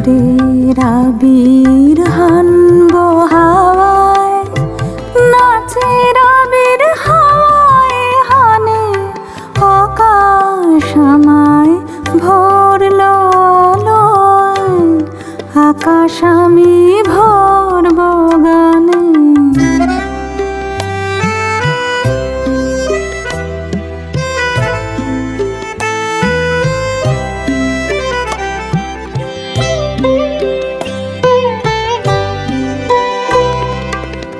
সুরের রাবির হানব হাওয়ায়। নাচের রাবির হাওয়ায় হানে আকাশ আমায় আলোয় আকাশ আমি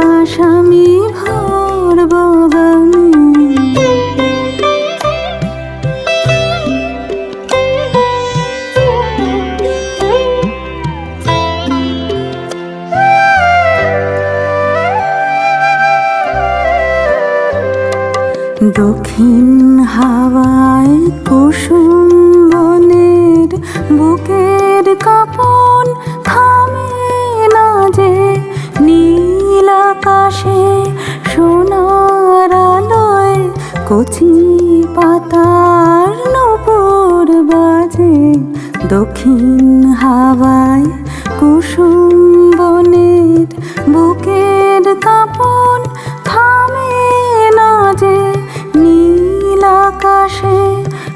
আকাশ আমি দক্ষিণ হাওয়ায় কুসুম বনের বুকের কাপন কচি পাতার নপুর বাজে। দক্ষিণ হাওয়ায় কুসুম বনের বুকের কাপন থামে না যে। নীল আকাশে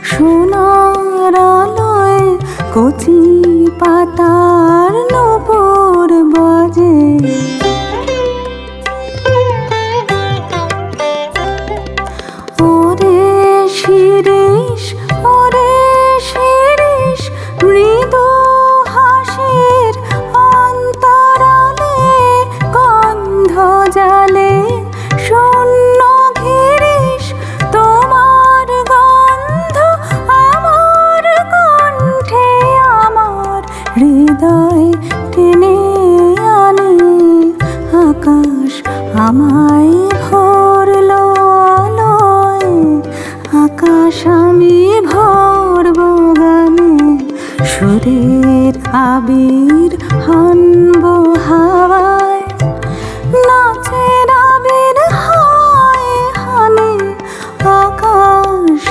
সোনার আলোয় কচি পাতার আমায় ভরল আলোয়, আকাশ আমি ভরব গানে, সুরের আবির হনব হাওয়ায়। নাচের আবির হয় হানে, আকাশ